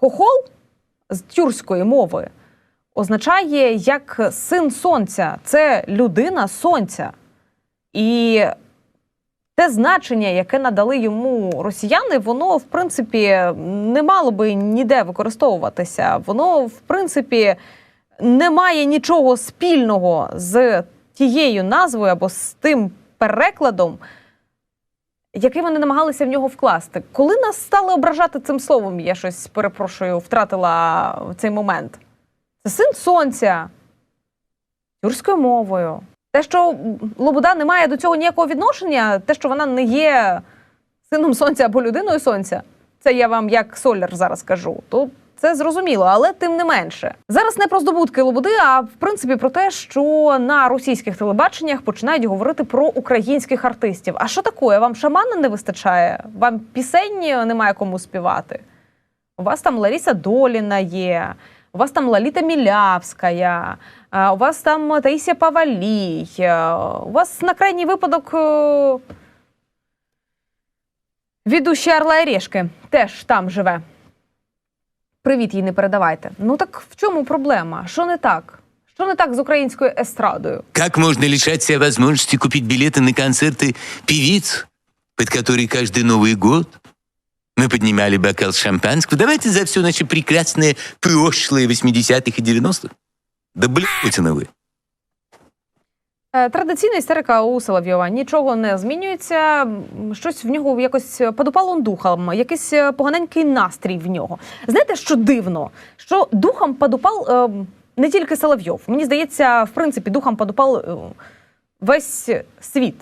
Хохол з тюркської мови означає як син сонця, це людина сонця. І те значення, яке надали йому росіяни, воно в принципі не мало би ніде використовуватися. Воно, в принципі, не має нічого спільного з тією назвою або з тим перекладом, який вони намагалися в нього вкласти. Коли нас стали ображати цим словом, я щось перепрошую, втратила цей момент. Це син сонця тюркською мовою. Те, що Лобода не має до цього ніякого відношення, те, що вона не є сином сонця або людиною сонця, це я вам як соляр зараз кажу. То це зрозуміло, але тим не менше. Зараз не про здобутки Лободи, а в принципі про те, що на російських телебаченнях починають говорити про українських артистів. А що таке? Вам шамана не вистачає? Вам пісень немає кому співати? У вас там Ларіса Доліна є, у вас там Лаліта Мілявська, у вас там Таїсія Павалій, у вас на крайній випадок е, відуща Орла і Решки теж там живе Привіт їй не передавайте. Ну так в чому проблема? Що не так? Що не так з українською естрадою? Как можно лишать себя возможности купить билеты на концерты певиц, под которые каждый Новый год мы поднимали бокал шампанского? Давайте за все наше прекрасное прошлое 80-х и 90-х. Да блин, Путина вы. Е, Традиційна істерика у Соловйова нічого не змінюється. Щось в нього якось подупало духом, якийсь е, поганенький настрій в нього. Знаєте, що дивно? Що духом подупав е, не тільки Соловйов. Мені здається, в принципі, духом подупав е, весь світ.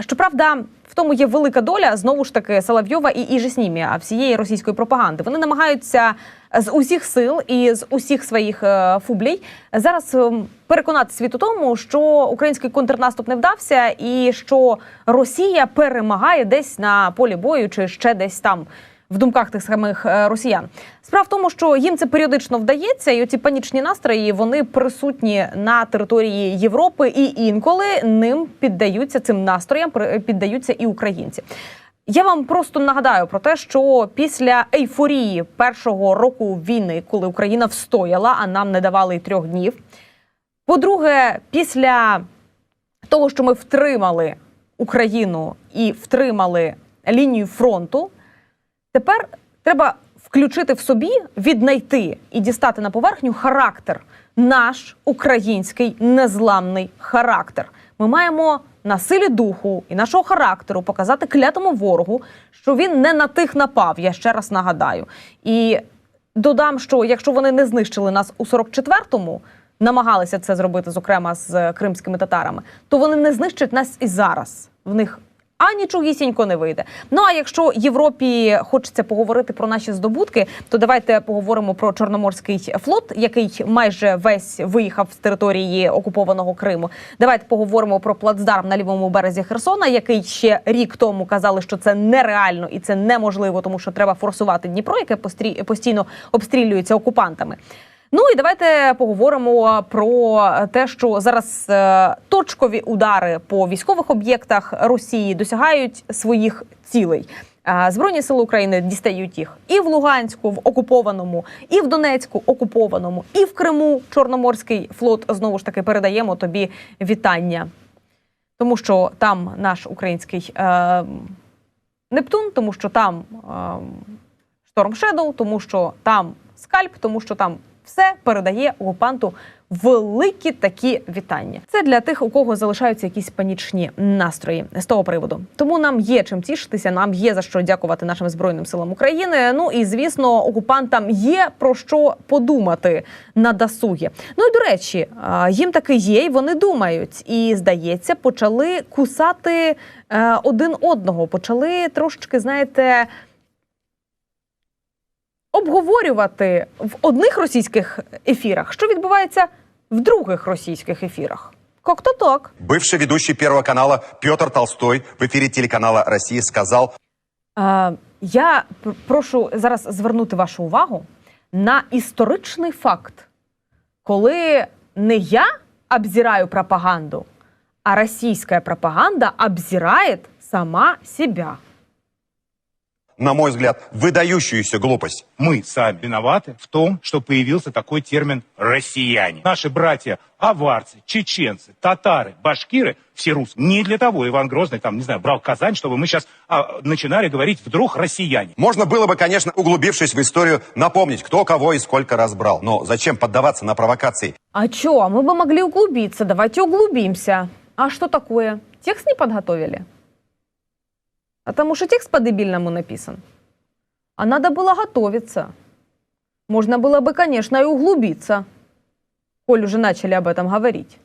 Щоправда, в тому є велика доля знову ж таки Соловйова і Іжи Снімі, всієї російської пропаганди. Вони намагаються з усіх сил і з усіх своїх е, фублій зараз ем, переконати світ у тому, що український контрнаступ не вдався, і що Росія перемагає десь на полі бою чи ще десь там. В думках тих самих е, росіян справа в тому, що їм це періодично вдається, і оці панічні настрої вони присутні на території Європи, і інколи ним піддаються цим настроям, піддаються і українці. Я вам просто нагадаю про те, що після ейфорії першого року війни, коли Україна встояла, а нам не давали трьох днів. По-друге, після того, що ми втримали Україну і втримали лінію фронту, тепер треба включити в собі, віднайти і дістати на поверхню характер, наш український незламний характер. Ми маємо на силі духу і нашого характеру показати клятому ворогу, що він не на тих напав. Я ще раз нагадаю. І додам, що якщо вони не знищили нас у 44-му, намагалися це зробити, зокрема з кримськими татарами, то вони не знищать нас і зараз. В них а нічогісінько не вийде. Ну а якщо Європі хочеться поговорити про наші здобутки, то давайте поговоримо про Чорноморський флот, який майже весь виїхав з території окупованого Криму. Давайте поговоримо про плацдарм на лівому березі Херсона, який ще рік тому казали, що це нереально і це неможливо, тому що треба форсувати Дніпро, яке постійно обстрілюється окупантами. Ну і давайте поговоримо про те, що зараз е, точкові удари по військових об'єктах Росії досягають своїх цілей. Е, Збройні сили України дістають їх і в Луганську, в окупованому, і в Донецьку окупованому, і в Криму Чорноморський флот знову ж таки передаємо тобі вітання, тому що там наш український е, Нептун, тому що там е, Storm Shadow, тому що там скальп, тому що там все передає окупанту великі такі вітання. Це для тих, у кого залишаються якісь панічні настрої з того приводу. Тому нам є чим тішитися, нам є за що дякувати нашим збройним силам України. Ну і звісно, окупантам є про що подумати на досугі. Ну і до речі, їм таки є, і вони думають. І здається, почали кусати е, один одного, почали трошечки, знаєте обговорювати в одних російських ефірах, що відбувається в других російських ефірах. Как-то так. Бывший ведущий Первого канала Петр Толстой в эфире телеканала «Россия» сказал, Е, я прошу зараз звернути вашу увагу на історичний факт, коли не я обзираю пропаганду, а російська пропаганда обзирає сама себя. На мой взгляд, выдающуюся глупость. Мы сами виноваты в том, что появился такой термин «россияне». Наши братья аварцы, чеченцы, татары, башкиры, все русские. Не для того Иван Грозный, там, не знаю, брал Казань, чтобы мы сейчас а, начинали говорить вдруг «россияне». Можно было бы, конечно, углубившись в историю, напомнить, кто кого и сколько раз брал. Но зачем поддаваться на провокации? А чё, мы бы могли углубиться. Давайте углубимся. А что такое? Текст не подготовили? Потому что текст по-дебильному написан. А надо было готовиться. Можно было бы, конечно, и углубиться, коль уже начали об этом говорить.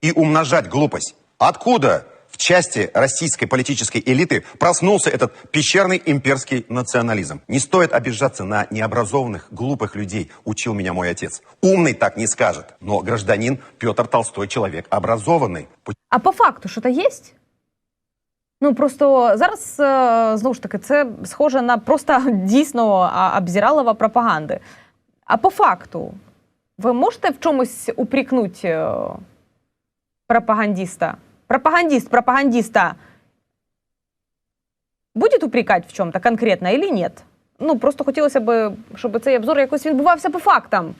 И умножать глупость. Откуда в части российской политической элиты проснулся этот пещерный имперский национализм? Не стоит обижаться на необразованных, глупых людей, учил меня мой отец. Умный так не скажет. Но гражданин Петр Толстой человек образованный. А по факту що то є? Ну просто зараз е, знову ж таки це схоже на просто дійсно обзіралова пропаганди. А по факту, ви можете в чомусь упрекнути е, пропагандиста? Пропагандист, пропагандиста будет упрекать в чем-то конкретно или нет? Ну, просто хотілося б, щоб цей обзор якось відбувався по фактам,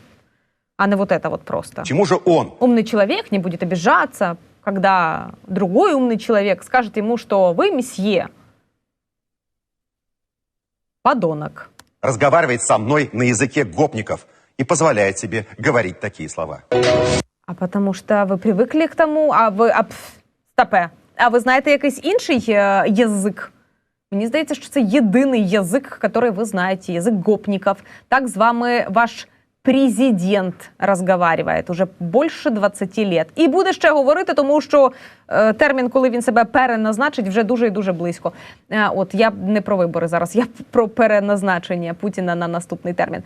а не вот это вот просто Чему же он, умный человек не будет обижаться, когда другой умный человек скажет ему, что вы, месье, подонок. разговаривает со мной на языке гопников и позволяет себе говорить такие слова? А потому що ви привикли к тому, а ви а, пф, стопе. А ви знаєте якийсь інший е, язик? Мені здається, що це єдиний язик, який ви знаєте, язик гопників. Так з вами ваш президент розговарює уже більше 20 лет. І буде ще говорити, тому що е, термін, коли він себе переназначить, вже дуже і дуже близько. Е, от я не про вибори зараз, я про переназначення Путіна на наступний термін.